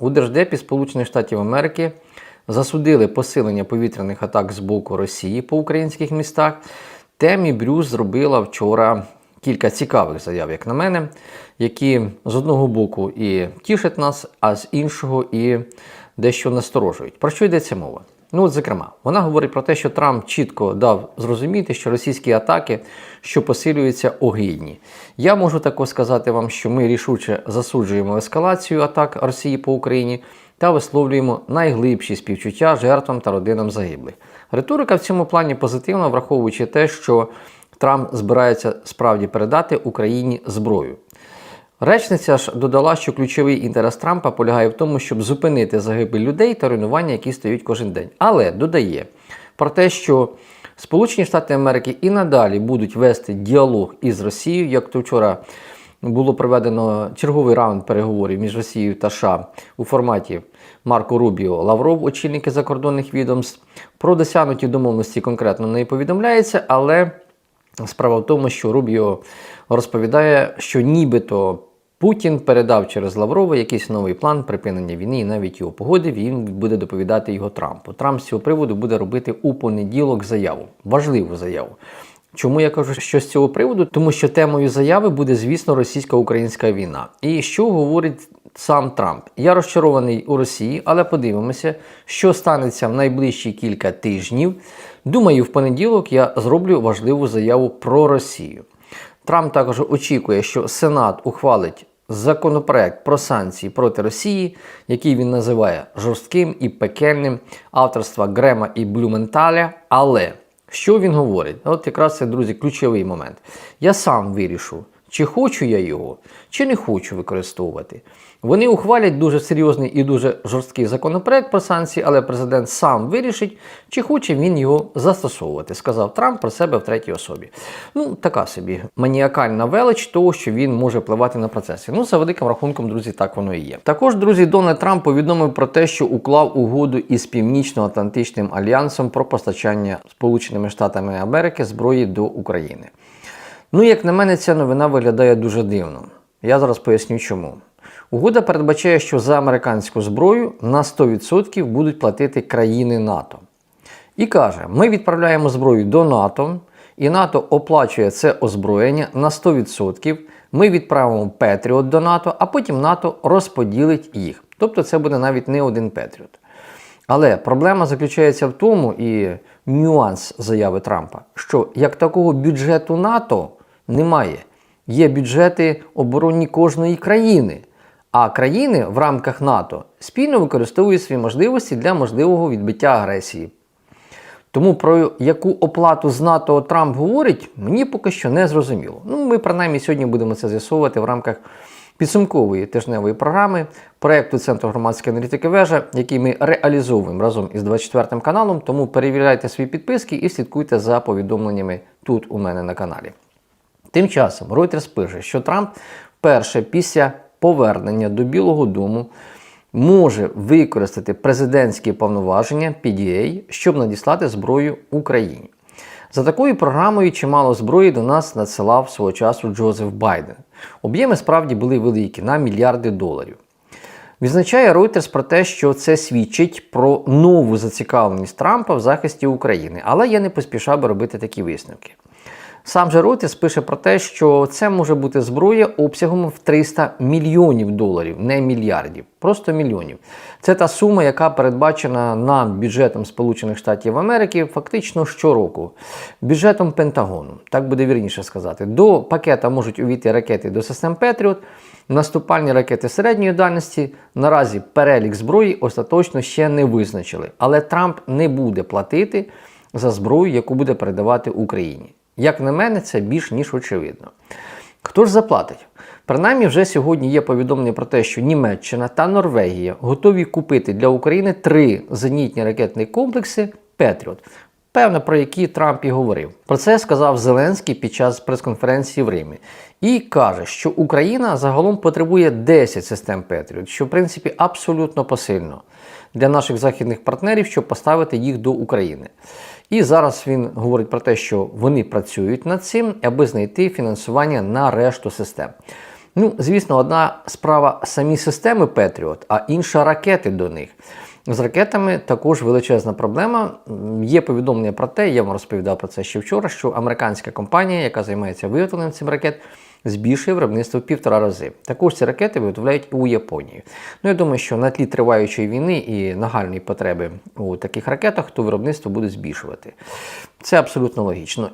У Держдепі Сполучених Штатів Америки засудили посилення повітряних атак з боку Росії по українських містах. Темі Брюс зробила вчора кілька цікавих заяв, як на мене, які з одного боку і тішать нас, а з іншого і дещо насторожують. Про що йдеться мова? Ну, от, зокрема, вона говорить про те, що Трамп чітко дав зрозуміти, що російські атаки, що посилюються, огидні. Я можу також сказати вам, що ми рішуче засуджуємо ескалацію атак Росії по Україні та висловлюємо найглибші співчуття жертвам та родинам загиблих. Риторика в цьому плані позитивна, враховуючи те, що Трамп збирається справді передати Україні зброю. Речниця ж додала, що ключовий інтерес Трампа полягає в тому, щоб зупинити загибель людей та руйнування, які стають кожен день. Але додає про те, що Сполучені Штати Америки і надалі будуть вести діалог із Росією, як то вчора було проведено черговий раунд переговорів між Росією та США у форматі Марко Рубіо Лавров, очільники закордонних відомств. Про досягнуті домовленості конкретно не повідомляється, але справа в тому, що Рубіо розповідає, що нібито Путін передав через Лаврова якийсь новий план припинення війни і навіть його погодив, і він буде доповідати його Трампу. Трамп з цього приводу буде робити у понеділок заяву, важливу заяву. Чому я кажу, що з цього приводу? Тому що темою заяви буде, звісно, російсько-українська війна. І що говорить сам Трамп? Я розчарований у Росії, але подивимося, що станеться в найближчі кілька тижнів. Думаю, в понеділок я зроблю важливу заяву про Росію. Трамп також очікує, що Сенат ухвалить законопроект про санкції проти Росії, який він називає жорстким і пекельним авторства Грема і Блюменталя. Але що він говорить? От якраз це, друзі, ключовий момент. Я сам вирішу, чи хочу я його, чи не хочу використовувати. Вони ухвалять дуже серйозний і дуже жорсткий законопроект про санкції, але президент сам вирішить, чи хоче він його застосовувати, сказав Трамп про себе в третій особі. Ну, така собі маніакальна велич того, що він може впливати на процеси. Ну, за великим рахунком, друзі, так воно і є. Також, друзі, Дональд Трамп повідомив про те, що уклав угоду із Північно-Атлантичним альянсом про постачання Сполученими Штатами Америки зброї до України. Ну, як на мене, ця новина виглядає дуже дивно. Я зараз поясню чому. Угода передбачає, що за американську зброю на 100% будуть платити країни НАТО. І каже, ми відправляємо зброю до НАТО, і НАТО оплачує це озброєння на 100%. Ми відправимо Петріот до НАТО, а потім НАТО розподілить їх. Тобто це буде навіть не один Петріот. Але проблема заключається в тому, і нюанс заяви Трампа, що як такого бюджету НАТО немає. Є бюджети оборонні кожної країни. А країни в рамках НАТО спільно використовують свої можливості для можливого відбиття агресії. Тому про яку оплату з НАТО Трамп говорить, мені поки що не зрозуміло. Ну, ми принаймні сьогодні будемо це з'ясовувати в рамках підсумкової тижневої програми проєкту Центру громадської аналітики вежа, який ми реалізовуємо разом із 24 каналом. Тому перевіряйте свої підписки і слідкуйте за повідомленнями тут у мене на каналі. Тим часом Reuters пише, що Трамп вперше після повернення до Білого Дому може використати президентські повноваження PDA, щоб надіслати зброю Україні. За такою програмою чимало зброї до нас надсилав свого часу Джозеф Байден. Об'єми справді були великі на мільярди доларів. Відзначає Reuters про те, що це свідчить про нову зацікавленість Трампа в захисті України, але я не поспішав би робити такі висновки. Сам же Reuters пише про те, що це може бути зброя обсягом в 300 мільйонів доларів, не мільярдів, просто мільйонів. Це та сума, яка передбачена нам бюджетом Сполучених Штатів Америки фактично щороку, бюджетом Пентагону, так буде вірніше сказати. До пакета можуть увійти ракети до систем Петріот, наступальні ракети середньої дальності. Наразі перелік зброї остаточно ще не визначили, але Трамп не буде платити за зброю, яку буде передавати Україні. Як на мене, це більш ніж очевидно. Хто ж заплатить? Принаймні, вже сьогодні є повідомлення про те, що Німеччина та Норвегія готові купити для України три зенітні ракетні комплекси Петріот. Певно, про які Трамп і говорив. Про це сказав Зеленський під час прес-конференції в Римі. І каже, що Україна загалом потребує 10 систем Петріот, що в принципі абсолютно посильно для наших західних партнерів, щоб поставити їх до України. І зараз він говорить про те, що вони працюють над цим, аби знайти фінансування на решту систем. Ну, звісно, одна справа самі системи Петріот, а інша ракети до них. З ракетами також величезна проблема. Є повідомлення про те, я вам розповідав про це ще вчора, що американська компанія, яка займається виготовленням цих ракет, збільшує виробництво в півтора рази. Також ці ракети виготовляють і у Японії. Ну, я думаю, що на тлі триваючої війни і нагальної потреби у таких ракетах, то виробництво буде збільшувати. Це абсолютно логічно.